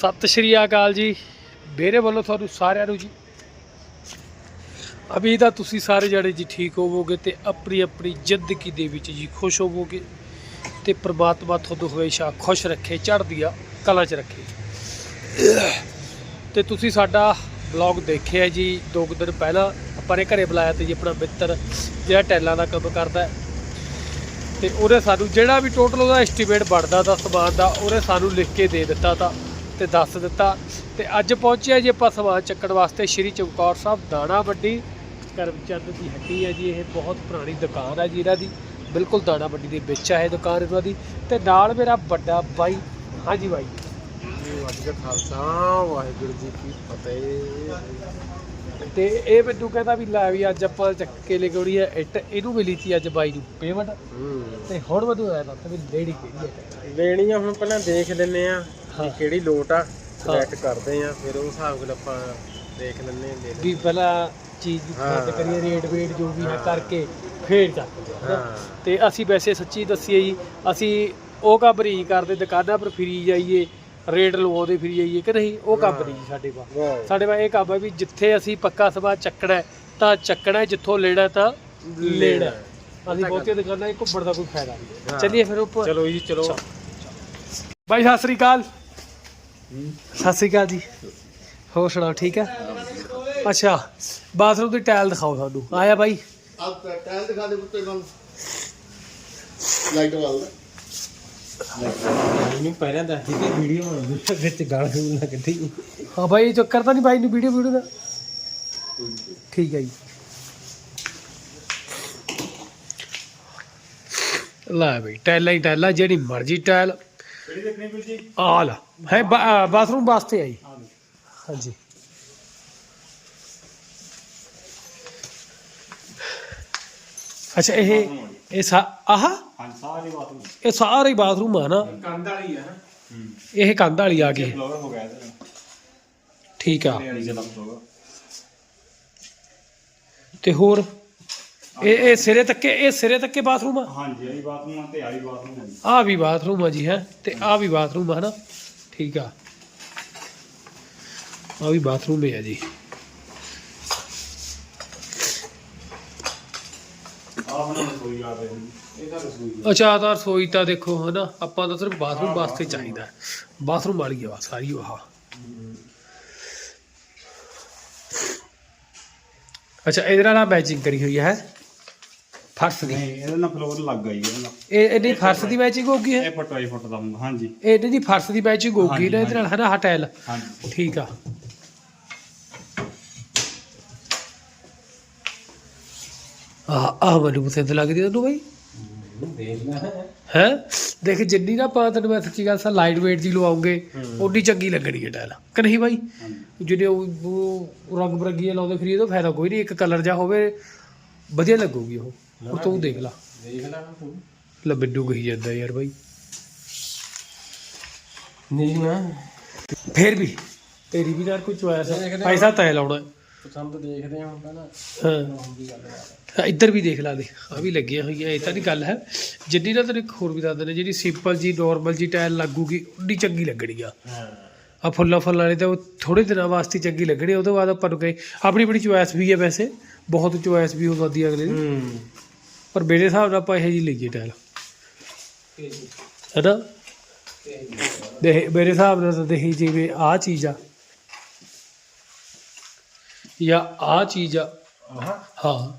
ਸਤਿ ਸ਼੍ਰੀ ਅਕਾਲ ਜੀ। ਮੇਰੇ ਵੱਲੋਂ ਤੁਹਾਨੂੰ ਸਾਰਿਆਂ ਨੂੰ ਜੀ। ਅਭੀ ਤਾਂ ਤੁਸੀਂ ਸਾਰੇ ਜਣੇ ਜੀ ਠੀਕ ਹੋਵੋਗੇ ਤੇ ਆਪਣੀ ਆਪਣੀ ਜ਼ਿੰਦਗੀ ਦੇ ਵਿੱਚ ਜੀ ਖੁਸ਼ ਹੋਵੋਗੇ ਤੇ ਪ੍ਰਮਾਤਮਾ ਤੁਹਾਨੂੰ ਹਮੇਸ਼ਾ ਖੁਸ਼ ਰੱਖੇ, ਚੜ੍ਹਦੀਆਂ ਕਲਾ 'ਚ ਰੱਖੇ। ਤੇ ਤੁਸੀਂ ਸਾਡਾ ਬਲੌਗ ਦੇਖਿਆ ਜੀ ਦੋ ਕੁ ਦਿਨ ਪਹਿਲਾਂ। ਆਪਾਂ ਨੇ ਘਰੇ ਬੁਲਾਇਆ ਤੇ ਜੀ ਆਪਣਾ ਮਿੱਤਰ ਜਿਹੜਾ ਟੈਲਾਂ ਦਾ ਕੰਮ ਕਰਦਾ ਹੈ। ਤੇ ਉਹਨੇ ਸਾਨੂੰ ਜਿਹੜਾ ਵੀ ਟੋਟਲ ਉਹਦਾ ਐਸਟੀਮੇਟ ਬਣਦਾ ਤਾਂ ਸਮਾਨ ਦਾ, ਉਹਨੇ ਸਾਨੂੰ ਲਿਖ ਕੇ ਦੇ ਦਿੱਤਾ ਤਾਂ। ਤੇ ਦੱਸ ਦਿੱਤਾ। ਤੇ ਅੱਜ ਪਹੁੰਚਿਆ ਜੀ ਆਪਾਂ ਸਮਾਨ ਚੱਕਣ ਵਾਸਤੇ ਸ਼੍ਰੀ ਚਮਕੌਰ ਸਾਹਿਬ ਦਾਣਾ ਮੰਡੀ ਕਰਮਚੰਦ ਦੀ ਹੱਟੀ ਹੈ ਜੀ ਇਹ ਬਹੁਤ ਪੁਰਾਣੀ ਦੁਕਾਨ ਹੈ ਜੀ ਇਹਨਾਂ ਦੀ। ਬਿਲਕੁਲ ਦਾਣਾ ਮੰਡੀ ਦੇ ਵਿੱਚ ਹੈ ਦੁਕਾਨ ਇਹਨਾਂ ਦੀ। ਤੇ ਨਾਲ ਮੇਰਾ ਵੱਡਾ ਬਾਈ। ਹਾਂਜੀ ਬਾਈ। ਜੀ ਵਾਹਿਗੁਰੂ ਖਾਲਸਾ ਵਾਹਿਗੁਰੂ ਜੀ ਕੀ ਫਤਿਹ। ਤੇ ਇਹ ਮੈਨੂੰ ਕਹਿੰਦਾ ਵੀ ਲੈ ਵੀ ਅੱਜ ਆਪਾਂ ਚੱਕ ਕੇ ਲੈ ਆਉਣੀ ਹੈ ਇੱਟ। ਇਹਨੂੰ ਮਿਲੀ ਸੀ ਅੱਜ ਬਾਈ ਨੂੰ ਪੇਮੈਂਟ ਤੇ ਹੁਣ ਮੈਨੂੰ ਆਇਆ ਦੱਸ ਵੀ ਲੇਡੀ ਕਿਹੜੀ ਹੈ ਲੈਣੀ ਆ ਹੁਣ ਪਹਿਲਾਂ ਦੇਖ ਲੈਨੇ ਆ। ਵੀ ਕਿਹੜੀ ਲੋਟ ਆ ਸਿਲੈਕਟ ਕਰਦੇ ਆ ਫਿਰ ਉਹ ਹਿਸਾਬ ਨਾਲ ਆਪਾਂ ਦੇਖ ਆ ਲੈ ਵੀ ਪਹਿਲਾਂ ਚੀਜ਼ ਦੀ ਕਰੀਏ ਰੇਟ ਵੇਟ ਜੋ ਵੀ ਹੈ ਕਰਕੇ ਫੇਰ ਚੱਕਦੇ ਹਾਂ। ਤੇ ਅਸੀਂ ਵੈਸੇ ਸੱਚੀ ਦੱਸੀਏ ਜੀ ਅਸੀਂ ਉਹ ਕੰਮ ਨਹੀਂ ਕਰਦੇ ਦੁਕਾਨਾਂ ਪਰ ਫਿਰੀ ਜਾਈਏ ਰੇਟ ਲਵਾਉਂਦੇ ਫਿਰੀ ਜਾਈਏ ਕਿ ਨਹੀਂ? ਉਹ ਕੰਮ ਨਹੀਂ ਜੀ ਸਾਡੇ ਕੋਲ। ਸਾਡੇ ਕੋਲ ਇਹ ਕੰਮ ਹੈ ਵੀ ਜਿੱਥੇ ਅਸੀਂ ਪੱਕਾ ਸਮਾਨ ਚੱਕਣਾ ਤਾਂ ਚੱਕਣਾ ਜਿੱਥੋਂ ਲੈਣਾ ਤਾਂ ਲੈਣਾ। ਅਸੀਂ ਬਹੁਤੀਆਂ ਦੁਕਾਨਾਂ 'ਚ ਘੁੰਮਣ ਦਾ ਕੋਈ ਫਾਇਦਾ ਨਹੀਂ। ਚੱਲੀਏ ਫਿਰ ਉੱਪਰ। ਚਲੋ ਜੀ ਚਲੋ। ਬਾਈ ਸਤਿ ਸ੍ਰੀ ਅਕਾਲ। ਸਤਿ ਸ੍ਰੀ ਅਕਾਲ ਜੀ। ਹੋਰ ਸੁਣਾਓ, ਠੀਕ ਹੈ ਅੱਛਾ, ਬਾਥਰੂਮ ਦੀ ਟਾਇਲ ਦਿਖਾਓ ਸਾਨੂੰ। ਆਇਆ ਬਾਈ। ਆਪ ਟਾਇਲ ਦਿਖਾ ਦੇ ਪੁੱਤੇ ਨੂੰ ਲਾਈਟ ਵਾਲ ਇਹਨੂੰ ਪਹਿਲਾਂ ਦੱਸ ਦਿੱਤੀ ਵੀਡੀਓ ਬਣਾਉਂਦੀ ਵਿੱਚ ਗਾਲ ਗੂਲ ਨਾ ਕੱਢੀ ਹਾਂ ਬਾਈ ਚੱਕਰ ਤਾਂ ਨਹੀਂ ਬਾਈ ਨੂੰ ਵੀਡੀਓ ਵੀਡੀਓ ਦਾ। ਠੀਕ ਹੈ ਜੀ। ਲੈ ਬਈ, ਟਾਇਲਾਂ ਹੀ ਟਾਇਲਾਂ, ਜਿਹੜੀ ਮਰਜ਼ੀ ਟਾਇਲ। ਕਿਹੜੀ ਦੇਖਣੀ ਵੀਰ ਜੀ? ਆ ਲਾ। ਹੈ ਬਾਥਰੂਮ ਵਾਸਤੇ ਆਈ। ਹਾਂਜੀ। ਅੱਛਾ ਇਹ ਇਹ ਸਾ ਆਹ? ਹਾਂ ਸਾਰੇ ਬਾਥਰੂਮ। ਇਹ ਸਾਰੇ ਬਾਥਰੂਮ ਆ ਨਾ? ਕੰਧ ਵਾਲੀ ਆ ਇਹ ਕੰਧ ਵਾਲੀ ਆ ਗਈ। ਫਲੋਰ ਹੋ ਗਿਆ ਇਹਦਾ ਠੀਕ ਆ। ਤੇ ਹੋਰ? ਇਹ ਇਹ ਸਿਰੇ ਤੱਕੇ ਇਹ ਸਿਰੇ ਤੱਕੇ ਬਾਥਰੂਮ ਆ? ਹਾਂਜੀ ਇਹ ਬਾਥਰੂਮ ਆ ਤੇ ਆਈ ਬਾਥਰੂਮ ਆ ਜੀ। ਆ ਵੀ ਬਾਥਰੂਮ ਆ ਜੀ ਹੈ? ਤੇ ਆ ਵੀ ਬਾਥਰੂਮ ਆ ਨਾ ਠੀਕ ਆ। ਆ ਵੀ ਬਾਥਰੂਮ ਹੀ ਆ ਜੀ। ਆ ਹੁਣ ਰਸੋਈ ਆ ਰਹੀ ਇਹ ਤਾਂ ਰਸੋਈ ਅੱਛਾ ਤਾਂ ਰਸੋਈ ਤਾਂ ਦੇਖੋ ਹਨਾ? ਆਪਾਂ ਤਾਂ ਸਿਰਫ ਬਾਥਰੂਮ ਵਾਸਤੇ ਚਾਹੀਦਾ। ਹੈ। ਬਾਥਰੂਮ ਵਾਲੀ ਆ ਸਾਰੀ ਉਹ ਅੱਛਾ ਇਹਦੇ ਨਾਲ ਮੈਚਿੰਗ ਕਰੀ ਹੋਈ ਹੈ? ਫਰਸ਼ ਦੀ। ਨਹੀਂ ਇਹਦੇ ਨਾਲ ਫਲੋਰ ਲੱਗ ਗਈ ਇਹਦੇ ਨਾਲ। ਇਹ ਇਹਦੀ ਫਰਸ਼ ਦੀ ਮੈਚਿੰਗ ਹੋਗੀ ਹੈ ਇਹ ਫੁੱਟ ਬਾਈ ਫੁੱਟ ਦਾ ਹੁੰਦਾ ਹਾਂਜੀ। ਇਹ ਇਹਦੀ ਦੀ ਫਰਸ਼ ਦੀ ਮੈਚਿੰਗ ਨਾ ਇਹਦੇ ਨਾਲ ਹਨਾ ਹਟੈਲ ਹਾਂਜੀ। ਠੀਕ ਆ। ਆ ਆ ਮੈਨੂੰ ਪਸੰਦ ਲੱਗਦੀ ਤੈਨੂੰ ਬਾਈ। ਹੈ? ਦੇਖ ਜਿੰਨੀ ਨਾ ਪਾ ਤੈਨੂੰ ਮੈਂ ਸੱਚੀ ਗੱਲ ਸਾ ਲਾਈਟ weight ਦੀ ਲਵਾਉਂਗੇ ਹੂੰ। ਓਡੀ ਚੰਗੀ ਲੱਗਣੀ ਹੈ ਟਾਇਲ ਕਿ ਨਹੀਂ ਬਾਈ? ਹਾਂਜੀ। ਜਿਹਨੇ ਉਹ ਉਹ ਰੰਗ ਬਰੰਗੀਆਂ ਲਾਉਂਦੇ ਫਰੀ ਇਹਦਾ ਫਾਇਦਾ ਕੋਈ ਨਹੀਂ ਇੱਕ ਕਲਰ ਜਾ ਹੋਵੇ ਵਧੀਆ ਲੱਗੂਗੀ ਉਹ। ਉਹ ਤੂੰ ਦੇਖ ਲਾ। ਦੇਖ ਲੈ ਤੂੰ। ਲੈ ਮੈਨੂੰ ਕਹੀ ਜਾਂਦਾ ਯਾਰ ਬਾਈ। ਨਹੀਂ ਨਾ ਫੇਰ ਵੀ ਤੇਰੀ ਵੀ ਨਾਲ ਕੋਈ ਦੇਖਦੇ ਹਾਂ। ਪੈਸਾ ਤੈ ਲਾਉਣਾ। ਹੈ। ਪਸੰਦ ਦੇਖਦੇ ਹਾਂ ਪਹਿਲਾਂ ਹਾਂ। ਹਾਂ, ਇੱਧਰ ਵੀ ਦੇਖ ਲਾ ਦੇ। ਆ ਵੀ ਲੱਗੀਆਂ ਹੋਈਆਂ ਇਹ ਤਾਂ ਨਹੀਂ ਗੱਲ ਹੈ। ਜਿੰਨੀ ਨਾ ਤੈਨੂੰ ਇੱਕ ਹੋਰ ਵੀ ਦੱਸ ਦਿੰਦੇ ਜਿਹੜੀ ਸਿੰਪਲ ਜੀ ਨਾਰਮਲ ਜੀ ਟਾਇਲ ਲੱਗੂਗੀ ਉਡੀ ਚੰਗੀ ਲੱਗਣੀ ਆ। ਹਾਂ। ਆ ਫੁੱਲਾਂ ਫੁੱਲਾਂ ਵਾਲੀ ਤਾਂ ਉਹ ਥੋੜੇ ਦਿਨਾਂ ਵਾਸਤੇ ਚੰਗੀ ਲੱਗਣੀ ਉਹਦੇ ਬਾਅਦ ਆਪਾਂ ਨੂੰ ਕਹੇ ਆਪਣੀ ਬੜੀ ਚੁਆਇਸ ਵੀ ਹੈ ਵੈਸੇ। ਬਹੁਤ ਚੁਆਇਸ ਵੀ ਹੋ ਸਕਦੀ ਹੈ ਅਗਲੇ ਦੀ। ਹੂੰ। ਪਰ ਮੇਰੇ ਹਿਸਾਬ ਨਾਲ ਆਪਾਂ ਇਹੋ ਜੀ ਲਈਏ ਟਾਇਲ। ਹੈਨਾ ਦੇਖ ਮੇਰੇ ਹਿਸਾਬ ਨਾਲ ਤਾਂ ਦੇਖੀ ਜਿਵੇਂ ਆ ਚੀਜ਼ ਆ। ਜਾਂ ਆ ਚੀਜ਼ ਆ। ਹਾਂ।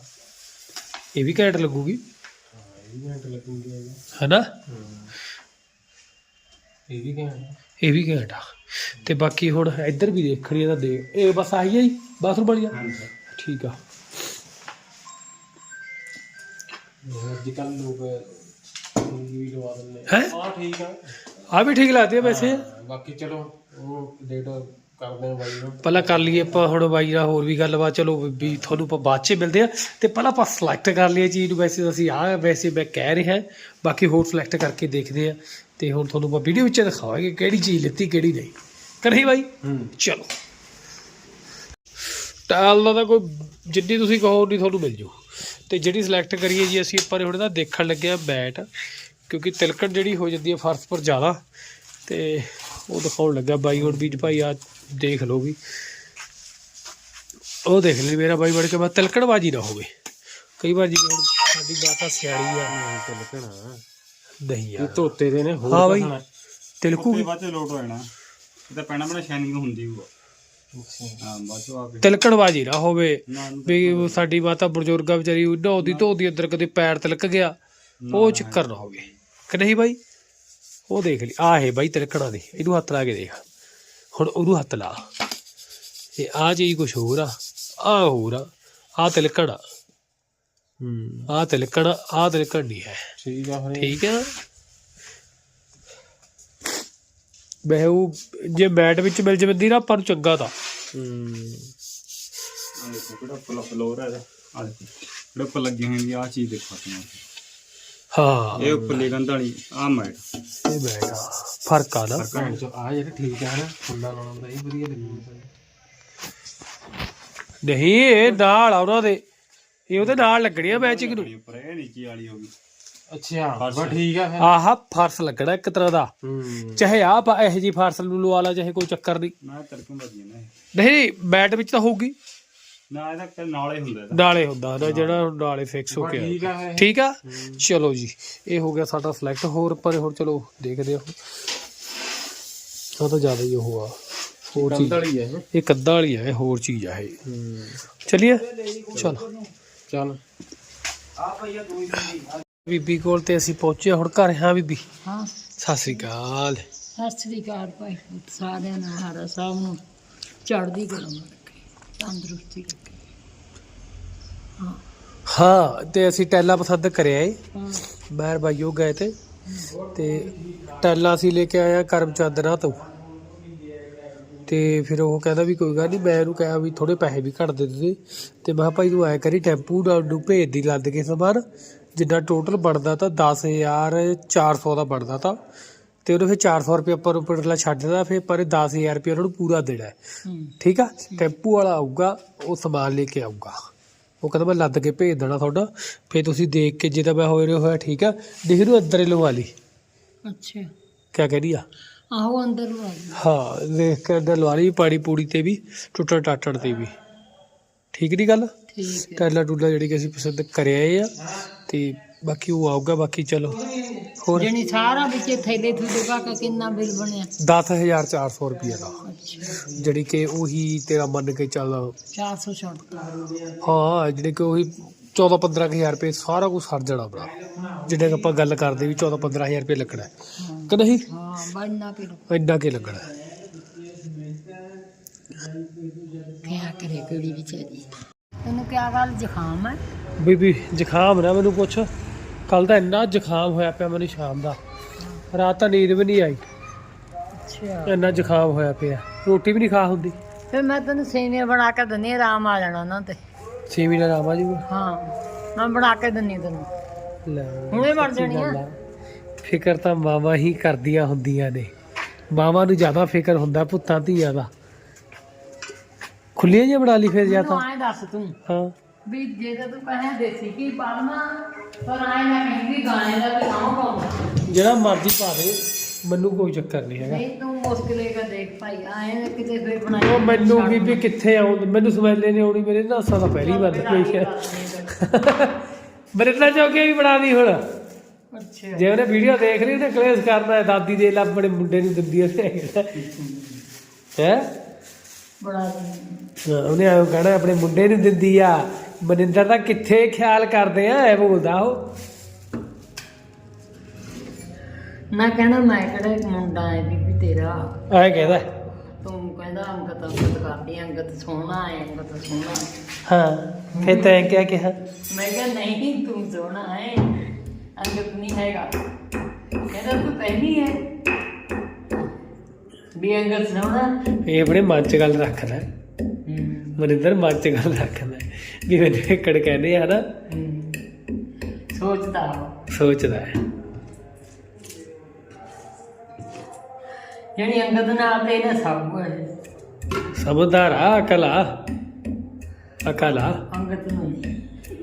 ਇਹ ਵੀ ਘੈਂਟ ਲੱਗੂਗੀ। ਹੈਨਾ ਇਹ ਵੀ ਘੰਟ ਇਹ ਵੀ ਘੈਂਟ ਆ। ਤੇ ਬਾਕੀ ਹੁਣ ਇੱਧਰ ਵੀ ਦੇਖਣੀ ਆ ਤਾਂ ਦੇਖ। ਇਹ ਬਸ ਆਹੀ ਆ ਜੀ ਬਾਥਰੂਮ ਵਾਲੀ ਆ? ਠੀਕ ਆ। ਅੱਜ ਕੱਲ ਲੋਕ ਵੀ ਲਵਾ ਦਿੰਦੇ। ਹੈਂ? ਆ ਠੀਕ ਆ। ਆ ਵੀ ਠੀਕ ਲੱਗਦੀ ਆ ਵੈਸੇ। ਹਾਂ, ਬਾਕੀ ਚਲੋ ਉਹ ਡੇਟ ਕਰਦੇ ਆ ਬਾਈ ਨੂੰ। ਪਹਿਲਾਂ ਕਰ ਲਈਏ ਆਪਾਂ ਹੁਣ ਬਾਈ ਨਾਲ ਹੋਰ ਵੀ ਗੱਲਬਾਤ। ਚਲੋ ਵੀ ਤੁਹਾਨੂੰ ਆਪਾਂ ਬਾਅਦ ਚ ਮਿਲਦੇ ਆ। ਤੇ ਪਹਿਲਾਂ ਆਪਾਂ ਸਿਲੈਕਟ ਕਰ ਲਈਏ ਚੀਜ਼ ਨੂੰ। ਵੈਸੇ ਤਾਂ ਅਸੀਂ ਆ ਵੈਸੇ ਮੈਂ ਕਹਿ ਰਿਹਾ। ਬਾਕੀ ਹੋਰ ਸਿਲੈਕਟ ਕਰਕੇ ਦੇਖਦੇ ਆ। ਤੇ ਹੁਣ ਤੁਹਾਨੂੰ ਆਪਾਂ ਵੀਡੀਓ ਵਿੱਚ ਦਿਖਾਵਾਂਗੇ ਕਿਹੜੀ ਚੀਜ਼ ਲਿੱਤੀ ਕਿਹੜੀ ਨਹੀਂ। ਕਰੀ ਬਾਈ? ਹੂੰ। ਚਲੋ। ਟਾਲ ਦਾ ਤਾਂ ਕੋਈ ਜਿੰਨੀ ਤੁਸੀਂ ਕਹੋ ਉਨੀ ਤੁਹਾਨੂੰ ਮਿਲ ਜੂ। ਤੇ ਜਿਹੜੀ ਸਿਲੈਕਟ ਕਰੀਏ ਜੀ ਅਸੀਂ ਉੱਪਰ ਹੁਣ ਦਾ ਦੇਖਣ ਲੱਗੇ ਆ ਬੈਟ ਕਿਉਂਕਿ ਤਿਲਕਣ ਜਿਹੜੀ ਹੋ ਜਾਂਦੀ ਹੈ ਫਰਸ਼ ਪਰ ਜ਼ਿਆਦਾ ਤੇ ਉਹ ਦਿਖਾਉਣ ਲੱਗਾ ਬਾਈ ਹੁਣ ਵੀ ਭਾਈ ਆ ਦੇਖ ਲਓ ਵੀ। ਉਹ ਦੇਖ ਲਈ ਮੇਰਾ ਬਾਈ ਬੜ ਕੇ ਬਾਅਦ ਤਿਲਕੜਬਾਜੀ ਨਾ ਹੋਵੇ। ਕਈ ਵਾਰ ਹੁਣ ਸਾਡੀ ਮਾਤਾ ਸਿਆਣੀ ਆ। ਤੇ ਲੱਗਣਾ ਨਹੀਂ ਇਹ ਯਾਰ। ਧੋਤੇ ਦੇ ਨੇ ਹੋਰ ਹਾਂ ਬਾਈ। ਤਿਲਕੂ ਬਾਅਦ ਚ ਲੋਟ ਹੋ ਜਾਣਾ। ਇਹ ਤਾਂ ਪੈਣਾ ਬਣਾ ਸ਼ਾਈਨਿੰਗ ਹੁੰਦੀ ਹੋਊਗਾ ਆ ਤਿਲਕੜਬਾਜੀ ਨਾ ਹੋਵੇ ਵੀ ਉਹ ਸਾਡੀ ਮਾਤਾ ਬਜ਼ੁਰਗਾ ਵਿਚਾਰੀ ਨਹਾਉਂਦੀ ਧੋਦੀ ਅੰਦਰ ਕਦੇ ਪੈਰ ਤਿਲਕ ਗਿਆ ਉਹ ਚੱਕਰ ਨਾ ਹੋਵੇ। ਕਿ ਨਹੀਂ ਬਾਈ? ਉਹ ਦੇਖ ਲਈ। ਆਹ ਹੈ ਬਾਈ ਤਿਲਕਣਾ ਦੀ ਇਹਨੂੰ ਹੱਥ ਲਾ ਕੇ ਦੇਖ। ਹੁਣ ਉਹਨੂੰ ਹੱਥ ਲਾ। ਇਹ ਆ ਚੀਜ਼ ਕੁਛ ਹੋਰ ਆ ਆ ਹੋਰ ਆ ਆ ਤਿਲਕਣਾ ਹੂੰ। ਆ ਤਿਲਕਣਾ ਆ ਤਿਲਕਣ ਨਹੀਂ ਹੈ। ਠੀਕ ਆ ਠੀਕ ਹੈ ਨਾ ਮੈਂ ਉਹ ਜੇ ਮੈਟ ਵਿੱਚ ਮਿਲ ਜਵੰਦੀ ਨਾ ਆਪਾਂ ਨੂੰ ਚੰਗਾ ਤਾਂ। ਹੂੰ। ਆ ਦੇਖੋ ਕਿਹੜਾ ਫੁੱਲ ਫਲੋਰ ਹੈ ਇਹਦਾ ਆ ਦੇਖੋ ਕਿਹੜੇ ਉੱਪਰ ਲੱਗੀ ਹੋਈ ਆ ਚੀਜ਼ ਦੇਖੋ ਤੁਸੀਂ ਹਾਂ ਇਹ ਉੱਪਰਲੀ ਗੰਧ ਵਾਲੀ ਆ ਮੈਟ ਇਹ ਆ ਫ਼ਰਕ ਆ। ਨਾ ਭੈਣ ਚੋ ਆ ਜਿਹੜਾ ਠੀਕ ਆ ਨਾ ਫੁੱਲਾਂ ਲਾਉਣ ਦਾ ਇਹ ਵਧੀਆ ਲੱਗੂਗਾ ਨਹੀਂ ਇਹ ਨਾਲ ਆ ਉਹਨਾਂ ਦੇ। ਇਹ ਉਹਦੇ ਨਾਲ ਲੱਗਣੀਆਂ ਮੈਚਿੰਗ ਨੂੰ। ਉੱਪਰ ਇਹ ਨੀਚੇ ਵਾਲੀ ਹੋ ਗਈ। ਅੱਛਾ ਬਸ ਠੀਕ ਆ ਫਿਰ। ਆਹ ਫਰਸ ਲੱਗਣਾ ਇੱਕ ਤਰ੍ਹਾਂ ਦਾ। ਹੂੰ। ਚਾਹੇ ਆ ਇਹੋ ਜੀ ਫਰਸ ਨੂੰ ਲਵਾ ਲਾ ਚਾਹੇ ਕੋਈ ਚੱਕਰ ਨਹੀਂ। ਨਾ ਤੜਕਮ ਵੱਜੀ ਨਾ। ਨਹੀਂ। ਮੈਟ ਵਿੱਚ ਤਾਂ ਹੋਊਗੀ। ਨਾ ਇਹਦਾ ਕਿ ਨਾਲੇ ਹੁੰਦਾ ਇਹਦਾ। ਨਾਲੇ ਹੁੰਦਾ ਨਾ ਜਿਹੜਾ ਨਾਲੇ ਫਿਕਸ ਹੋ ਕੇ ਠੀਕ ਆ ਠੀਕ ਆ? ਚਲੋ ਜੀ ਇਹ ਹੋ ਗਿਆ ਸਾਡਾ ਸਿਲੈਕਟ ਹੋਰ ਪਰ ਹੁਣ ਚਲੋ ਦੇਖਦੇ ਹਾਂ। ਉਹ ਤਾਂ ਜ਼ਿਆਦਾ ਹੀ ਉਹ ਆ। ਹੋਰ ਚੀਜ਼। ਕੰਦਲੀ ਹੈ ਇਹ। ਇਹ ਕੱਦਾ ਵਾਲੀ ਆ ਇਹ ਹੋਰ ਚੀਜ਼ ਆ ਇਹ। ਹੂੰ। ਚਲਿਏ। ਚਲੋ। ਚੱਲ। ਬੀਬੀ ਕੋਲ ਤੇ ਅਸੀਂ ਪਹੁੰਚੇ ਹੁਣ ਘਰ ਹਾਂ ਬੀਬੀ। ਹਾਂ। ਸਤਿ ਸ੍ਰੀ ਅਕਾਲ। ਸਤਿ ਸ੍ਰੀ ਅਕਾਲ ਭਾਈ ਸਾਰਿਆਂ ਨੂੰ ਮਹਾਰਾਜ ਸਾਹਿਬ ਨੂੰ ਚੜ੍ਹਦੀ ਕਲਾ ਤੰਦਰੁਸਤੀ ਹਾਂ। ਤੇ ਅਸੀਂ ਟੈਲਾ ਪਸੰਦ ਕਰਿਆ ਏ। ਹਾਂ। ਮਹਿਰ ਬਾਈਓ ਗਏ ਤੇ ਤੇ ਟੈਲਾ ਅਸੀਂ ਲੈ ਕੇ ਆਇਆ ਕਰਮ ਚਾਦਰਾਂ ਤੋਂ। ਤੇ ਫਿਰ ਉਹ ਕਹਿੰਦਾ ਵੀ ਕੋਈ ਗੱਲ ਨਹੀਂ ਮੈਂ ਇਹਨੂੰ ਕਿਹਾ ਵੀ ਥੋੜੇ ਪੈਸੇ ਵੀ ਘੱਟ ਦੇ ਦੇ। ਤੇ ਮੈਂ ਕਿਹਾ ਭਾਈ ਤੂੰ ਐ ਕਰੀ ਟੈਂਪੂ ਨਾਲ ਨੂੰ ਭੇਜ ਦੀ ਲੱਦ ਕੇ ਸਮਾਨ। ਜਿੰਨਾ ਟੋਟਲ ਬਣਦਾ ਤਾਂ 10400 ਦਾ ਬਣਦਾ ਤਾਂ ਤੇ ਉਹਨੇ ਫਿਰ 400 ਰੁਪਏ ਪਰ ਉੱਪਰਲਾ ਛੱਡਦਾ ਫਿਰ ਪਰ 10000 ਰੁਪਏ ਉਹਨਾਂ ਨੂੰ ਪੂਰਾ ਦੇਣਾ ਠੀਕ ਆ? ਟੈਂਪੂ ਵਾਲਾ ਆਊਗਾ ਉਹ ਸਮਾਨ ਲੈ ਕੇ ਆਊਗਾ। ਉਹ ਕਹਿੰਦਾ ਮੈਂ ਲੱਦ ਕੇ ਭੇਜ ਦੇਣਾ ਤੁਹਾਡਾ ਫਿਰ ਤੁਸੀਂ ਦੇਖ ਕੇ ਜੇ ਤਾਂ ਮੈਂ ਹੋਏ ਹੋਇਆ ਠੀਕ ਆ? ਦੇਖ ਨੂੰ ਅੰਦਰ ਲਵਾ ਲਈ। ਅੱਛਾ। ਕਿਆ ਕਹਿ ਰਹੀ ਆ? ਆਹੋ ਅੰਦਰ ਆ ਗਈ ਹਾਂ ਦੇਖ ਕੇ ਅੰਦਰ ਲਵਾ ਲਈ ਪਾੜੀ ਪੂੜੀ ਤੇ ਵੀ ਟੁੱਟਣ ਟਾਟਣ ਤੇ ਵੀ। ਠੀਕ ਨਹੀਂ ਗੱਲ? ਠੀਕ ਹੈ। ਟੈਲਾ ਟੂਲਾ ਜਿਹੜੀ ਕਿ ਅਸੀਂ ਪਸੰਦ ਕਰਿਆ ਇਹ ਆ। ਤੇ ਬਾਕੀ ਉਹ ਆਊਗਾ ਬਾਕੀ ਚਲੋ। ਹੋਰ? ਜਣੀ ਸਾਰਾ ਵਿੱਚ ਥੈਲੇ ਥੁੱਲੇ ਪਾ ਕੇ ਕਿੰਨਾ ਬਿੱਲ ਬਣਿਆ? 10400 ਰੁਪਏ ਦਾ। ਜਿਹੜੀ ਕਿ ਉਹੀ ਤੇਰਾ ਮੰਨ ਕੇ ਚੱਲ। 400 ਛੱਡਤਾ। ਹਾਂ ਜਿਹੜੇ ਕਿ ਉਹੀ 14 15000 ਰੁਪਏ ਸਾਰਾ ਕੁਝ ਸਰ ਜਾਣਾ ਆਪਣਾ ਜਿਹੜੇ ਆਪਾਂ ਗੱਲ ਕਰਦੇ ਵੀ 14 15000 ਰੁਪਏ ਲੱਗਣਾ ਕਿ ਨਹੀਂ? ਹਾਂ ਬਣਨਾ ਕਿ ਇੰਨਾ ਕੀ ਲੱਗਣਾ ਹੈ। ਕਿਆ ਕਰੇ ਕੁੜੀ ਵਿਚਾਰੀ? ਤੈਨੂੰ ਕਿਆ ਗੱਲ ਜ਼ੁਕਾਮ ਹੈ ਬੀਬੀ ਜ਼ੁਕਾਮ ਨਾ ਮੈਨੂੰ ਪੁੱਛ। ਕੱਲ ਤਾਂ ਇੰਨਾ ਜ਼ੁਕਾਮ ਹੋਇਆ ਪਿਆ ਮੈਨੂੰ ਸ਼ਾਮ ਦਾ। ਰਾਤ ਤਾਂ ਨੀਂਦ ਵੀ ਨਹੀਂ ਆਈ। ਅੱਛਾ। ਇੰਨਾ ਜ਼ੁਕਾਮ ਹੋਇਆ ਪਿਆ। ਰੋਟੀ ਵੀ ਨਹੀਂ ਖਾ ਹੁੰਦੀ। ਫਿਰ ਮੈਂ ਤੈਨੂੰ ਸੇਵੀਆਂ ਬਣਾ ਕੇ ਦਿੰਨੀ ਆਰਾਮ ਆ ਜਾਣਾ ਉਹਨਾਂ ਤੇ। ਛੇਵੀਂ ਨਾਲ ਆਵਾ ਹਾਂ ਮੈਂ ਬਣਾ ਕੇ ਦਿੰਨੀ ਤੈਨੂੰ। ਲੈ ਹੁਣੇ ਬਣ ਸੱਚੀ ਜਾਣੀ ਆ। ਗੱਲ ਆ। ਫਿਕਰ ਤਾਂ ਮਾਵਾਂ ਹੀ ਕਰਦੀਆਂ ਹੁੰਦੀਆਂ ਨੇ। ਮਾਵਾਂ ਨੂੰ ਜ਼ਿਆਦਾ ਫਿਕਰ ਹੁੰਦਾ ਪੁੱਤਾਂ ਧੀਆਂ ਦਾ। ਖੁੱਲੀਆਂ ਜਿਹਾ ਬਣਾ ਲਈ ਫਿਰ ਜਾਂ ਤੂੰ? ਤਾਂ ਐਂ ਦੱਸ ਤੂੰ ਹਾਂ। ਵੀ ਜੇ ਤਾਂ ਤੂੰ ਕਹੇ ਦੇਸੀ ਕੀ ਪਾਲਣਾ ਪਰ ਆਏ ਨਾ ਕਹੀਂ ਵੀ ਗਾਣੇ ਦਾ ਵੀ ਨਾਮ ਪਾਉਂਦਾ ਜਿਹੜਾ ਮਰਜ਼ੀ ਪਾ ਦੇ ਮੈਨੂੰ ਕੋਈ ਚੱਕਰ ਨਹੀਂ ਹੈਗਾ। ਨਹੀਂ ਤੂੰ ਮੁਸ਼ਕਿਲ ਹੈ ਦੇਖ ਭਾਈ ਆਏ ਕਿਤੇ ਫੇਰ ਬਣਾਈ ਉਹ ਮੈਨੂੰ ਵੀ ਵੀ ਕਿੱਥੇ ਆਉਂ ਮੈਨੂੰ ਸਮੈਲੇ ਨੇ ਆਉਣੀ ਮੇਰੇ ਨਾਸਾਂ ਦਾ ਪਹਿਲੀ ਬੰਦ ਪਈ ਹੈ। ਨਾਲ ਚੌਕੇ ਵੀ ਬਣਾ ਦੀ ਹੁਣ। ਅੱਛਾ। ਜੇ ਉਹਨੇ ਵੀਡੀਓ ਦੇਖ ਲਈ ਉਹਨੇ ਕਲੇਸ਼ ਕਰਨਾ ਹੈ, ਦਾਦੀ ਦੇ ਲੱਭ ਬੜੇ ਮੁੰਡੇ ਨੂੰ ਦਿੰਦੀ ਹੈ। ਹੈ? ਬੜਾ। ਉਹਨੇ ਆਇਓ ਕਹਿਣਾ ਆਪਣੇ ਮੁੰਡੇ ਨੂੰ ਦਿੰਦੀ ਆ। ਮਨਿੰਦਰ ਦਾ ਕਿੱਥੇ ਖਿਆਲ ਕਰਦੇ ਆ ਇਹ ਬੋਲਦਾ ਉਹ। ਮੈਂ ਕਹਿਣਾ ਮੈਂ ਕਿਹੜਾ ਇੱਕ ਮੁੰਡਾ ਹੈ ਬੀਬੀ ਤੇਰਾ। ਐ ਕਹਿੰਦਾ। ਤੂੰ ਕਹਿੰਦਾ ਅੰਗਤ ਅੰਗਤ ਕਰਦੀ ਅੰਗਤ ਸੋਹਣਾ ਹੈ ਅੰਗਤ ਸੋਹਣਾ। ਹੈ। ਹਾਂ ਫਿਰ ਤੈਂ ਕਿਆ ਕਿਹਾ ਮੈਂ ਕਿਹਾ ਨਹੀਂ ਤੂੰ ਸੋਹਣਾ ਹੈ ਅੰਗਤ ਨਹੀਂ ਹੈਗਾ। ਕਹਿੰਦਾ ਤੂੰ ਪਹਿਲੀ ਹੈ ਵੀ ਅੰਗਤ ਸੋਹਣਾ ਇਹ ਆਪਣੇ ਮਨ 'ਚ ਗੱਲ ਰੱਖਦਾ। ਮਨਿੰਦਰ ਮਨ 'ਚ ਗੱਲ ਰੱਖਦਾ। ਵੀ ਮੈਨੂੰ ਏਕੜ ਕਹਿੰਦੇ ਆ ਨਾ। ਸੋਚਦਾ। ਸੋਚਦਾ ਹੈ। ਜਿਹੜੀ ਅੰਗਦ ਨਾਲ ਤੇ ਇਹਦਾ ਸਭ ਕੁਝ। ਅਕਲ ਅਕਲ ਅੰਗਦ ਨੂੰ।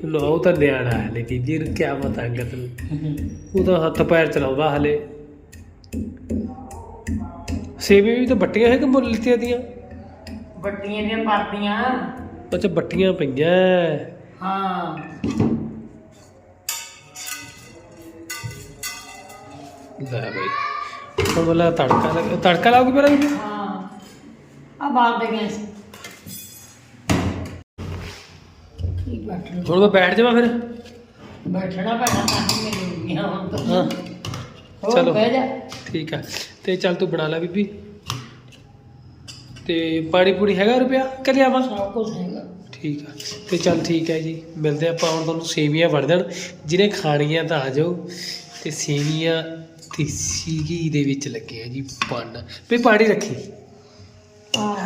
ਲੋ ਉਹ ਤਾਂ ਨਿਆਣਾ ਹੈ ਲੇਕਿਨ ਜੀ ਨੂੰ ਕਿਆ ਪਤਾ ਅੰਗਤ ਨੂੰ। ਉਹ ਤਾਂ ਹੱਥ ਪੈਰ ਚਲਾਉਂਦਾ ਹਲੇ। ਸੇਵੇ ਵੀ ਤਾਂ ਬੱਟੀਆਂ ਹੈ ਕਿ ਮੁੱਲ ਲਿੱਤੀਆਂ ਦੀਆਂ? ਵੱਡੀਆਂ ਦੀਆਂ ਪਾਤੀਆਂ ਅੱਛਾ ਬੱਟੀਆਂ ਪਈਆਂ। ਹਾਂ। ਲੈ ਬਈ ਹੁਣ ਵਾਲਾ ਤੜਕਾ ਲੱਗ ਤੜਕਾ ਲਾਉਗੀ ਪਹਿਲਾਂ ਹਾਂ। ਆ ਬਾਹਰ ਦੇ ਗਏ ਸੀ ਕੀ ਬੈਠ ਹੁਣ ਮੈਂ ਬੈਠ ਜਾਵਾਂ ਫਿਰ। ਬੈਠਣਾ ਪੈਣਾ ਤਾਂ ਹੀ ਮਿਲੂਗੀ ਹੁਣ ਤਾਂ। ਹਾਂ। ਹੋਰ ਚਲੋ। ਬਹਿ ਜਾ। ਠੀਕ ਆ। ਤੇ ਚੱਲ ਤੂੰ ਬਣਾ ਲੈ ਬੀਬੀ। ਤੇ ਪਾਣੀ ਪੂਣੀ ਹੈਗਾ ਰੁਪਿਆ? ਕਿ ਲਿਆਵਾਂ ਸਭ ਕੁਝ ਹੈਗਾ। ਠੀਕ ਆ। ਤੇ ਚੱਲ ਠੀਕ ਹੈ ਜੀ ਮਿਲਦੇ ਆਪਾਂ ਹੁਣ ਤੁਹਾਨੂੰ ਸੇਵੀਆਂ ਬਣ ਜਾਣ ਜਿਹਨੇ ਖਾਣੀਆਂ ਤਾਂ ਆ ਜਾਓ। ਤੇ ਸੇਵੀਆਂ ਦੇਸੀ ਘੀ ਦੇ ਵਿੱਚ ਲੱਗੇ ਆ ਜੀ ਪੰਨ ਵੀ ਪਾਣੀ ਰੱਖੀ।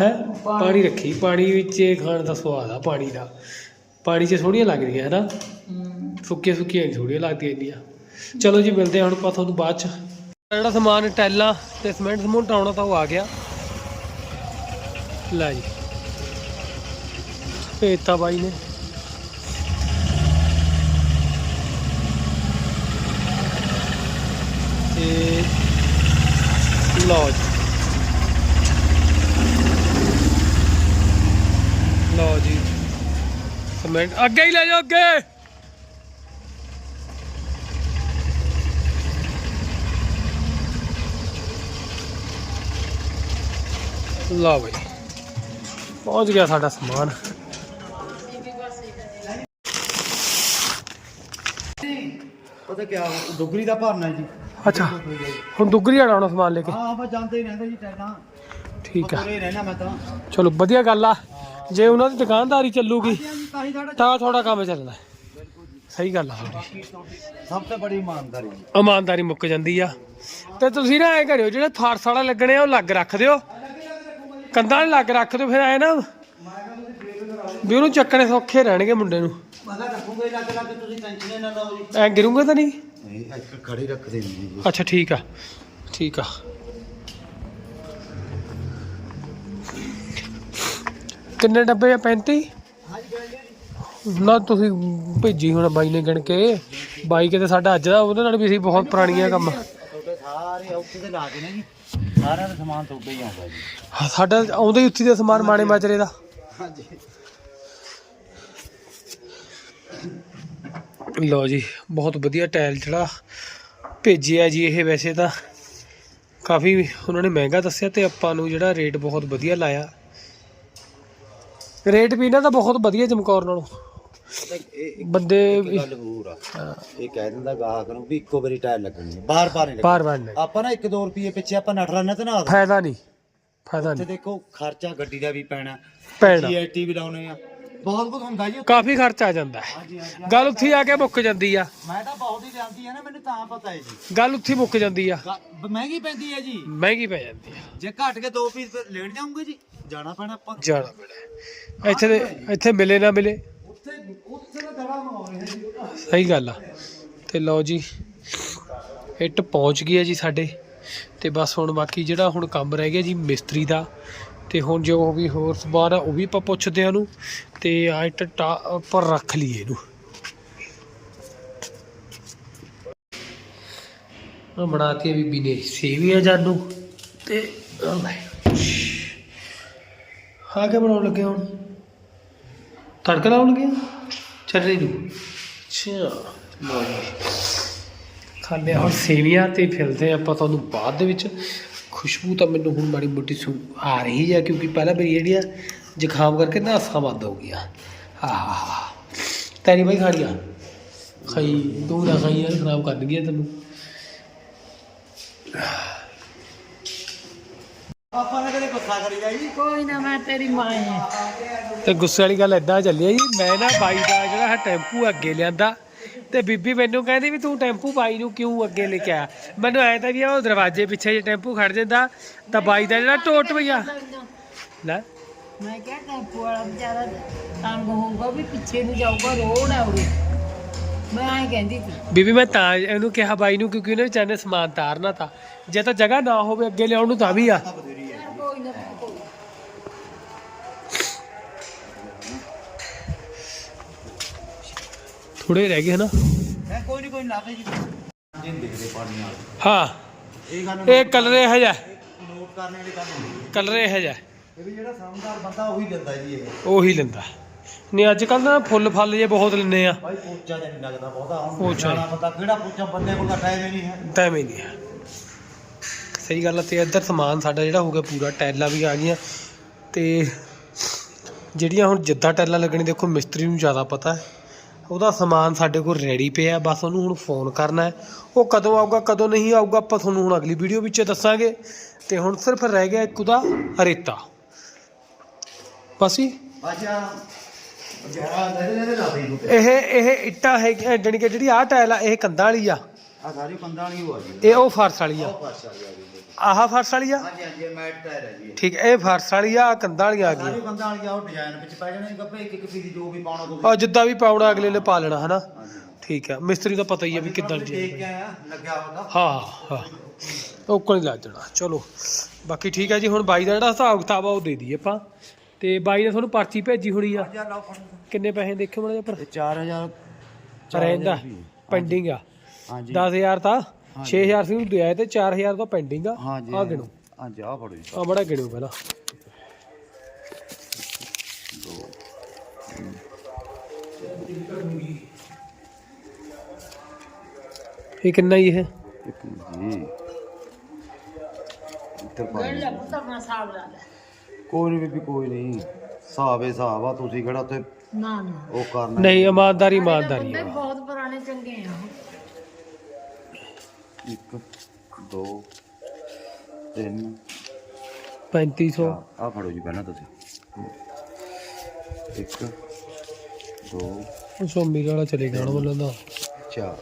ਹੈ? ਪਾਣੀ। ਰੱਖੀ। ਪਾਣੀ ਵਿੱਚ ਖਾਣ ਦਾ ਸਵਾਦ ਆ ਪਾਣੀ ਦਾ। ਪਾਣੀ 'ਚ ਥੋੜੀਆਂ ਲੱਗਦੀਆਂ ਹੈ ਨਾ? ਸੁੱਕੀਆਂ ਸੁੱਕੀਆਂ ਥੋੜੀਆਂ ਲੱਗਦੀਆਂ ਇੰਨੀਆਂ। ਚਲੋ ਜੀ ਮਿਲਦੇ ਹਾਂ ਹੁਣ ਆਪਾਂ ਤੁਹਾਨੂੰ ਬਾਅਦ ਚ। ਜਿਹੜਾ ਸਮਾਨ ਟੈਲਾਂ ਤੇ ਸਿਮੈਂਟ ਸਮੂੰਟ ਆਉਣਾ ਤਾਂ ਉਹ ਆ ਗਿਆ। ਲੈ ਜੀ। ਭੇਜਤਾ ਬਾਈ ਨੇ। ਤੇ ਲਓ ਜੀ। ਲਓ ਜੀ। ਸਿਮੈਂਟ ਅੱਗੇ ਹੀ ਲੈ ਜਾਓ ਅੱਗੇ। ਲਓ ਬਈ। ਪਹੁੰਚ ਗਿਆ ਸਾਡਾ ਸਮਾਨ। ਪਤਾ ਕੀ ਦੁਗਰੀ ਦਾ ਭਰਨਾ ਜੀ। ਅੱਛਾ ਹੁਣ ਦੁੱਗਰੀ ਵਾਲਾ ਆਉਣਾ ਸਮਾਨ ਲੈ ਕੇ। ਹਾਂ ਆਪਾਂ ਜਾਂਦੇ ਹੀ ਰਹਿੰਦੇ ਜੀ ਟੈਲਾਂ। ਠੀਕ ਆ। ਤੁਰੇ ਰਹਿਣਾ ਮੈਂ ਤਾਂ। ਚਲੋ ਵਧੀਆ ਗੱਲ ਆ। ਜੇ ਉਹਨਾਂ ਦੀ ਦੁਕਾਨਦਾਰੀ ਚੱਲੂਗੀ ਤਾਂ ਥੋੜਾ ਕੰਮ ਚੱਲਦਾ ਸਹੀ ਗੱਲ ਆ ਸਭ ਤੋਂ ਬੜੀ ਇਮਾਨਦਾਰੀ ਇਮਾਨਦਾਰੀ ਮੁੱਕ ਜਾਂਦੀ ਆ। ਤੇ ਤੁਸੀਂ ਨਾ ਐ ਕਰਿਓ ਜਿਹੜੇ ਫਾਰਸ ਵਾਲੇ ਲੱਗਣੇ ਆ ਉਹ ਲੱਗ ਰੱਖ ਦਿਓ। ਕੰਧਾਂ ਲੱਗ ਰੱਖ ਦਿਓ ਫਿਰ ਐ ਨਾ। ਵੀ ਉਹਨੂੰ ਚੱਕਣੇ ਸੌਖੇ ਰਹਿਣਗੇ ਮੁੰਡੇ ਨੂੰ। ਮੈਂ ਕਿਹਾ ਰੱਖੂਗੇ ਲੱਗ ਲੱਗ ਤੁਸੀਂ ਟੈਨਸ਼ਨ ਨਾ ਲਓ ਜੀ। ਐ ਗਿਰੂਗੇ ਤਾਂ ਨਹੀਂ? ਨਹੀਂ ਇੱਕ ਖੜੀ ਰੱਖਦੇ ਨਹੀਂ ਜੀ। ਅੱਛਾ ਠੀਕ ਆ। ਠੀਕ ਆ। ਕਿੰਨੇ ਡੱਬੇ ਆ? 35 ਨਾ ਤੁਸੀਂ ਭੇਜੀ ਹੁਣ ਬਾਈ ਨੇ ਗਿਣ ਕੇ। ਬਾਈ ਕਿਤੇ ਸਾਡਾ ਅੱਜ ਦਾ ਉਹਦੇ ਨਾਲ ਵੀ ਅਸੀਂ ਬਹੁਤ ਪੁਰਾਣੀਆਂ ਕੰਮ। ਸਾਰੇ ਉੱਥੇ ਤੇ ਲਾ ਕੇ ਨੇ ਜੀ। ਸਾਰਿਆਂ ਦਾ ਸਮਾਨ ਤੁਹਾਡੇ ਹੀ ਆਉਂਦਾ ਜੀ। ਹਾਂ, ਸਾਡਾ ਆਉਂਦੇ ਹੀ ਉੱਥੇ ਦੇ ਸਮਾਨ ਮਾਣੇ ਮਾਜਰੇ ਦਾ। ਹਾਂਜੀ। ਲਓ ਜੀ ਬਹੁਤ ਵਧੀਆ ਟਾਇਲ ਜਿਹੜਾ ਭੇਜਿਆ ਜੀ ਇਹ ਵੈਸੇ ਤਾਂ। ਕਾਫੀ ਉਹਨਾਂ ਨੇ ਮਹਿੰਗਾ ਦੱਸਿਆ ਤੇ ਆਪਾਂ ਨੂੰ ਜਿਹੜਾ ਰੇਟ ਬਹੁਤ ਵਧੀਆ ਲਾਇਆ। ਰੇਟ ਵੀ ਇਹਨਾਂ ਦਾ ਬਹੁਤ ਵਧੀਆ ਚਮਕੌਰ ਨਾਲੋਂ। ਬੰਦੇ ਇੱਕ ਗੱਲ ਹੋਰ ਆ। ਇਹ ਕਹਿ ਦਿੰਦਾ ਗਾਹਕ ਨੂੰ ਵੀ ਇੱਕੋ ਵਾਰੀ ਟਾਇਰ ਲੱਗਣੀ ਹੈ ਬਾਰ ਬਾਰ ਨਹੀਂ ਲੱਗਣੀ। ਬਾਰ ਬਾਰ ਨਹੀਂ ਆਪਾਂ ਨਾ 1-2 ਰੁਪਏ ਪਿੱਛੇ ਆਪਾਂ ਨੱਠ ਰਹੇ ਤੇ ਨਾ ਫਾਇਦਾ ਨਹੀਂ। ਫਾਇਦਾ ਨਹੀਂ। ਦੇਖੋ ਖਰਚਾ ਗੱਡੀ ਦਾ ਵੀ ਪੈਣਾ। ਪੈਣਾ। ਜੀਐਸਟੀ ਵੀ ਲਾਉਣੇ ਆ। ਬਹੁਤ ਕੁਝ ਹੁੰਦਾ ਜੀ ਕਾਫੀ ਖਰਚ ਆ ਜਾਂਦਾ ਹੈ। ਹਾਂਜੀ ਹਾਂਜੀ ਗੱਲ ਉੱਥੇ ਆ ਕੇ ਮੁੱਕ ਜਾਂਦੀ ਆ। ਮੈਂ ਤਾਂ ਬਹੁਤ ਹੀ ਜਾਂਦੀ ਆ ਨਾ ਮੈਨੂੰ ਤਾਂ ਪਤਾ ਹੈ ਜੀ। ਗੱਲ ਉੱਥੇ ਮੁੱਕ ਜਾਂਦੀ ਆ। ਗ- ਮਹਿੰਗੀ ਪੈਂਦੀ ਹੈ ਜੀ। ਮਹਿੰਗੀ ਪੈ ਜਾਂਦੀ ਆ। ਜੇ ਘਟ ਕੇ 2 ਪੀਸ ਲੈਣ ਜਾਉਂਗੇ ਜੀ? ਜਾਣਾ ਪੈਣਾ ਆਪਾਂ। ਜਾਣਾ ਪੈਣਾ ਇੱਥੇ ਦੇ ਇੱਥੇ ਮਿਲੇ ਨਾ ਮਿਲੇ। ਉੱਥੇ ਉੱਥੇ ਦਾ ਦਵਾ ਮੰਗਾਉਣੇ ਹੈ ਜੀ। ਸਹੀ ਗੱਲ ਆ। ਤੇ ਲਓ ਜੀ, ਇੱਟ ਪਹੁੰਚ ਗਈ ਹੈ ਜੀ ਸਾਡੇ। ਤੇ ਬਸ ਹੁਣ ਬਾਕੀ ਜਿਹੜਾ ਹੁਣ ਕੰਮ ਰਹਿ ਗਿਆ ਜੀ ਮਿਸਤਰੀ ਦਾ, ਤੇ ਹੁਣ ਜੋ ਵੀ ਹੋਰ ਸਮਾਨ ਆ, ਉਹ ਵੀ ਆਪਾਂ ਪੁੱਛਦੇ ਆ ਉਹਨੂੰ। ਤੇ ਆ ਇੱਟ ਉੱਪਰ ਰੱਖ ਲਈਏ ਇਹਨੂੰ। ਆ ਬਣਾਤੀ ਬੀਬੀ ਨੇ ਸੇਵੀਆਂ ਜਾਨੂ ਤੇ ਆ ਕੇ ਬਣਾਉਣ ਲੱਗੇ ਹੁਣ। ਤੜਕਾ ਲਾਉਣ ਲੱਗੇ? ਚਟਨੀ ਨੂੰ। ਅੱਛਾ ਲਓ ਜੀ। ਖਾਂਦੇ ਹਾਂ ਹੁਣ ਸੇਵੀਆਂ ਤੇ ਫਿਲਦੇ ਆਪਾਂ ਤੁਹਾਨੂੰ ਬਾਅਦ ਦੇ ਵਿੱਚ। ਖੁਸ਼ਬੂ ਤਾਂ ਮੈਨੂੰ ਹੁਣ ਮਾੜੀ ਮੋਟੀ ਸੁ ਆ ਰਹੀ ਹੈ ਕਿਉਂਕਿ ਪਹਿਲਾਂ ਮੇਰੀ ਜਿਹੜੀ ਆ ਜ਼ੁਕਾਮ ਕਰਕੇ ਨਾਸਾਂ ਬੰਦ ਹੋ ਗਿਆ ਆਹ ਤੇਰੀ ਬਾਈ ਖਾ ਲਿਆ ਖਾਈ ਤੂੰ ਨਾ ਖਾਈ ਯਾਰ ਖਰਾਬ ਕਰ ਦਈਏ ਤੈਨੂੰ। ਆਪਾਂ ਨੇ ਕਦੇ ਗੁੱਸਾ ਕਰੀਦਾ ਜੀ ਕੋਈ ਨਾ ਮੈਂ ਤੇਰੀ ਮਾਂ ਹਾਂ ਤੇ ਗੁੱਸੇ ਵਾਲੀ ਗੱਲ ਐਦਾਂ ਚੱਲੀ ਆ ਜੀ ਮੈਂ ਨਾ ਬਾਈ ਦਾ ਜਿਹੜਾ ਟੈਂਪੂ ਅੱਗੇ ਲਿਆਂਦਾ ਤੇ ਬੀਬੀ ਮੈਨੂੰ ਕਹਿੰਦੀ ਵੀ ਤੂੰ ਟੈਂਪੂ ਬਾਈ ਨੂੰ ਕਿਉਂ ਅੱਗੇ ਲੈ ਕੇ ਆਇਆ ਮੈਨੂੰ ਐ ਤਾਂ ਵੀ ਉਹ ਦਰਵਾਜ਼ੇ ਪਿੱਛੇ ਜੇ ਟੈਂਪੂ ਖੜ ਜਾਂਦਾ ਤਾਂ ਬਾਈ ਦਾ ਜਿਹੜਾ ਟੋਟ ਪਈਆ। ਲੈ ਮੈਂ ਕਿਹਾ ਟੈਂਪੂ ਵਾਲਾ ਵਿਚਾਰਾ ਤੰਗ ਹੋਊਗਾ ਵੀ ਪਿੱਛੇ ਨੂੰ ਜਾਊਗਾ ਰੋਡ ਆ ਉਰੇ ਮੈਂ ਐਂ ਕਹਿੰਦੀ ਸੀ। ਬੀਬੀ ਮੈਂ ਤਾਂ ਇਹਨੂੰ ਕਿਹਾ ਬਾਈ ਨੂੰ ਕਿਉਂਕਿ ਉਹਨੇ ਵਿਚਾਰੇ ਨੇ ਸਮਾਨ ਤਾਰਨਾ ਤਾਂ। ਜੇ ਤਾਂ ਜਗ੍ਹਾ ਨਾ ਹੋਵੇ ਅੱਗੇ ਲਿਆਉਣ ਨੂੰ ਤਾਂ ਵੀ ਆ। ਨਾ ਕੋਈ ਥੋੜੇ ਰਹਿ ਗਏ ਹਨਾ? ਮੈਂ ਕੋਈ ਨਹੀਂ ਕੋਈ ਲਾ ਦੇ ਜੀ। ਜਿੰਨ ਦੇਖਦੇ ਪਾਣੀ ਨਾਲ ਹਾਂ ਇਹ ਗੱਲ ਇਹ ਕਲਰ ਇਹ ਜਿਹਾ। ਨੋਟ ਕਰਨੇ ਵਾਲੀ ਕੰਮ ਨਹੀਂ ਕਲਰ ਇਹ ਜਿਹਾ। ਇਹ ਵੀ ਜਿਹੜਾ ਸਮਝਦਾਰ ਬੰਦਾ ਉਹੀ ਲੈਂਦਾ ਜੀ ਇਹ। ਉਹੀ ਲੈਂਦਾ ਨਹੀਂ ਅੱਜ ਕੱਲ ਨਾ ਫੁੱਲ ਫਲ ਜੇ ਬਹੁਤ ਲੈਂਦੇ ਆ। ਭਾਈ ਪੋਚਾ ਜਿਹਾ ਨਹੀਂ ਲੱਗਦਾ ਬਹੁਤਾ। ਹੁਣ ਪੋਚਾ। ਹੀ। ਸਿਆਣਾ ਬੰਦਾ ਕਿਹੜਾ ਪੋਚਾ ਬੰਦੇ ਕੋਲ ਤਾਂ ਟਾਈਮ ਹੀ ਨਹੀਂ ਹੈ। ਟਾਈਮ ਹੀ ਨਹੀਂ ਹੈ। ਸਹੀ ਗੱਲ ਹੈ ਤੇ ਇੱਧਰ ਸਮਾਨ ਸਾਡਾ ਜਿਹੜਾ ਹੋ ਗਿਆ ਪੂਰਾ ਟੈਲਾਂ ਵੀ ਆ ਗਈਆਂ ਤੇ ਜਿਹੜੀਆਂ ਹੁਣ ਜਿੱਦਾਂ ਟੈਲਾਂ ਲੱਗਣੀ ਦੇਖੋ ਮਿਸਤਰੀ ਨੂੰ ਜ਼ਿਆਦਾ ਪਤਾ ਹੈ। ਉਹਦਾ ਸਮਾਨ ਸਾਡੇ ਕੋਲ ਰੈਡੀ ਪਿਆ ਬਸ ਉਹਨੂੰ ਹੁਣ ਫੋਨ ਕਰਨਾ ਹੈ। ਉਹ ਕਦੋਂ ਆਊਗਾ ਕਦੋਂ ਨਹੀਂ ਆਊਗਾ ਆਪਾਂ ਤੁਹਾਨੂੰ ਹੁਣ ਅਗਲੀ ਵੀਡੀਓ ਵਿੱਚ ਦੱਸਾਂਗੇ। ਤੇ ਹੁਣ ਸਿਰਫ ਰਹਿ ਗਿਆ ਇੱਕ ਉਹਦਾ ਰੇਤਾ। ਬਸ? ਇਹ ਇਹ ਇੱਟਾਂ ਹੈ ਜਾਣੀ ਕਿ ਜਿਹੜੀ ਆਹ ਟੈਲ ਆ ਇਹ ਕੰਧਾਂ ਵਾਲੀ ਆ। ਆ ਸਾਰੀ ਕੰਧਾਂ ਵਾਲੀ ਹੋ ਆ ਜੀ। ਇਹ ਉਹ ਫਰਸ਼ ਵਾਲੀ ਆ। ਉਹ ਪਾਸ ਆ ਆਹ ਫਰਸ਼ ਵਾਲੀ ਆ? ਹਾਂਜੀ ਹਾਂਜੀ ਇਹ ਮੈਟ ਟਾਇਰ ਹੈ ਜੀ ਇਹ। ਠੀਕ ਇਹ ਫਰਸ਼ ਵਾਲੀ ਆ ਆਹ ਕੰਧਾਂ ਵਾਲੀ ਆ ਗਈ ਸਾਰੀ ਕੰਧਾਂ ਵਾਲੀ ਆ ਉਹ ਡਿਜ਼ਾਈਨ ਵਿੱਚ ਪੈ ਜਾਣੇ ਗੱਪੇ ਇੱਕ ਇੱਕ ਪੀਸ ਜੋ ਵੀ ਪਾਉਣਾ ਆ ਜਿੱਦਾਂ ਵੀ ਪਾਉਣਾ ਅਗਲੇ ਨੇ ਪਾ ਲੈਣਾ ਹਨਾ? ਠੀਕ ਹੈ ਮਿਸਤਰੀ ਦਾ ਪਤਾ ਹੀ ਆ ਵੀ ਕਿੱਦਾਂ ਦੇਖ ਜੀ ਕੇ ਆਇਆ ਲੱਗਿਆ ਹੁੰਦਾ ਹਾਂ ਹਾਂ ਉਹ ਲੱਗ ਜਾਣਾ ਚਲੋ। ਬਾਕੀ ਠੀਕ ਹੈ ਜੀ ਹੁਣ ਬਾਈ ਦਾ ਜਿਹੜਾ ਹਿਸਾਬ ਕਿਤਾਬ ਆ ਉਹ ਦੇ ਦਈਏ ਆਪਾਂ। ਤੇ ਬਾਈ ਨੇ ਤੁਹਾਨੂੰ ਪਰਚੀ ਭੇਜੀ ਹੋਣੀ ਆ। ਕਿੰਨੇ ਪੈਸੇ ਦੇਖੇ ਮੜੇ ਪਰ ਇਹ 4000 ਰਹਿੰਦਾ ਪੈਂਡਿੰਗ ਆ। ਹਾਂਜੀ। 10000 ਤਾਂ 6000 ਸੀ ਨੂੰ ਦਿਆ ਤੇ 4000 ਤਾਂ ਪੈਂਡਿੰਗ ਆ। ਹਾਂਜੀ ਆ ਗਿਣੋ। ਹਾਂਜੀ ਆ ਫੜੋ ਜੀ। ਆ ਬੜਾ ਗਿਣੋ ਪਹਿਲਾਂ। ਇਹ ਕਿੰਨਾ ਹੀ ਇਹ? ਇੱਕ ਜੀ। ਇੱਧਰ ਪਾ ਲੈ ਪੁੱਤ ਆਪਣਾ ਹਿਸਾਬ ਲਾ ਲੈ ਕੋਈ ਨਹੀਂ ਬੀਬੀ ਕੋਈ ਨਹੀਂ ਹਿਸਾਬ ਹੈ ਹਿਸਾਬ ਆ ਤੁਸੀਂ ਕਿਹੜਾ ਉੱਥੇ ਨਾ ਨਾ। ਉਹ ਕਰਨਾ ਨਹੀਂ ਇਮਾਨਦਾਰੀ ਇਮਾਨਦਾਰੀ। ਆ ਬਹੁਤ ਪੁਰਾਣੇ ਚੰਗੇ ਆ। ਉਹ। ਇੱਕ ਦੋ ਤਿੰਨ। 3500 ਆ ਫੜੋ ਜੀ ਪਹਿਲਾਂ ਤੁਸੀਂ। ਇੱਕ ਦੋ। ਉਹ ਸੋਮੀ ਵਾਲਾ ਚਲੇ ਗਿਆ ਹੁਣ ਮੈਨੂੰ ਦਾ। ਚਾਰ।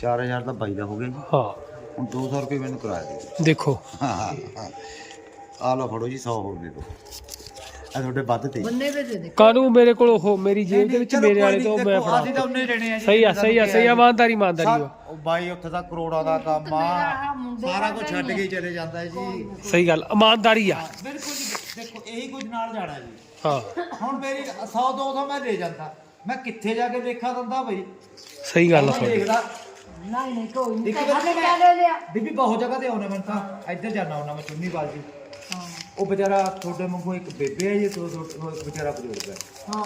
4000 ਤਾਂ ਬਾਈ ਦਾ ਹੋ ਗਿਆ ਜੀ। ਹਾਂ। ਹੁਣ 200 ਰੁਪਏ ਮੈਨੂੰ ਕਿਰਾਇਆ ਦੇ ਦੇਖੋ। ਦਿਓ ਆ ਲਓ ਫੜੋ ਜੀ 100 ਹੋਰ ਦੇ ਦਿਓ। ਆ ਤੁਹਾਡੇ ਵੱਧ ਤੇ। ਬੰਨੇ ਵੇ ਦੇ ਦੇ ਕਾਨੂੰ ਮੇਰੇ ਕੋਲ ਉਹ ਮੇਰੀ ਜੇਬ ਦੇ ਵਿੱਚ ਮੇਰੇ ਵਾਲੇ ਤੋਂ ਮੈਂ ਫੜਾ ਅਸੀਂ ਤਾਂ ਉਹਨੇ ਲੈਣੇ ਆ ਜੀ ਸਹੀ ਆ ਸਹੀ ਆ ਸਹੀ ਆ ਇਮਾਨਦਾਰੀ ਇਮਾਨਦਾਰੀ ਉਹ ਬਾਈ ਉੱਥੇ ਤਾਂ ਕਰੋੜਾਂ ਦਾ ਕੰਮ ਆ। ਸਾਰਾ ਕੁਝ ਛੱਡ ਕੇ ਹੀ। ਚਲੇ ਜਾਂਦਾ ਹੈ ਜੀ ਸਹੀ ਗੱਲ ਇਮਾਨਦਾਰੀ ਆ। ਬਿਲਕੁਲ ਜੀ ਦੇਖੋ ਇਹੀ ਕੁਝ ਨਾਲ ਜਾਣਾ ਜੀ। ਹਾਂ। ਹੁਣ ਮੇਰੀ 100 200 ਮੈਂ ਲੈ ਜਾਂਦਾ। ਮੈਂ ਕਿੱਥੇ ਜਾ ਕੇ ਦੇਖਾ ਦਿੰਦਾ ਬਈ? ਸਹੀ ਗੱਲ ਆ ਮੈਂ ਤੁਹਾਡੀ। ਦੇਖਦਾ? ਨਹੀਂ ਨਹੀਂ ਕੋਈ ਨਹੀਂ। ਇੱਕ ਕਹਿੰਦਾ ਵਾਰ ਮੈਂ ਕਿਆ ਲੈ ਲਿਆ। ਬੀਬੀ ਬਹੁਤ ਜਗ੍ਹਾ ਤੇ ਆਉਣੇ ਮੈਂ ਤਾਂ। ਇੱਧਰ ਜਾਣਾ ਹੁੰਦਾ ਮੈਂ ਚੁੰਨੀ ਬਾਜੀ ਹਾਂ। ਉਹ ਵਿਚਾਰਾ ਤੁਹਾਡੇ ਵਾਂਗੂ ਇੱਕ ਬੇਬੇ ਹੈ ਜੀ ਤੋਂ ਇੱਕ ਵਿਚਾਰਾ ਬਜ਼ੁਰਗ ਹੈ ਹਾਂ।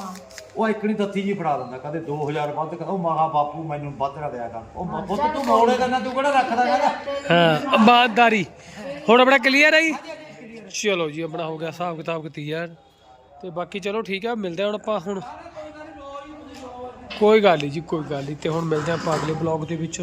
ਉਹ ਇੱਕਣੀ ਤੱਥੀ ਜੀ ਫੜਾ ਦਿੰਦਾ ਕਦੇ 2000 ਵੱਧ ਕਹਿੰਦਾ ਉਹ ਮਹਾ ਬਾਪੂ ਮੈਨੂੰ ਵੱਧ ਨਾ ਦਿਆ ਕਰ। ਉਹ ਪੁੱਤ ਤੂੰ ਮੋੜੇ ਕਰਨਾ ਤੂੰ ਕਿਹੜਾ ਰੱਖਦਾ ਕਹਿੰਦਾ ਹਾਂ ਇਮਾਨਦਾਰੀ ਹੁਣ ਆਪਣਾ ਕਲੀਅਰ ਹੈ ਜੀ? ਚਲੋ ਜੀ ਆਪਣਾ ਹੋ ਗਿਆ ਹਿਸਾਬ ਕਿਤਾਬ ਕਲੀਅਰ ਤੇ ਬਾਕੀ ਚਲੋ ਠੀਕ ਆ ਮਿਲਦੇ ਹੁਣ ਆਪਾਂ ਹੁਣ। ਕੋਈ ਗੱਲ ਨਹੀਂ ਜੀ ਕੋਈ ਗੱਲ ਨਹੀਂ। ਤੇ ਹੁਣ ਮਿਲਦੇ ਹਾਂ ਆਪਾਂ ਅਗਲੇ ਬਲੌਗ ਦੇ ਵਿੱਚ।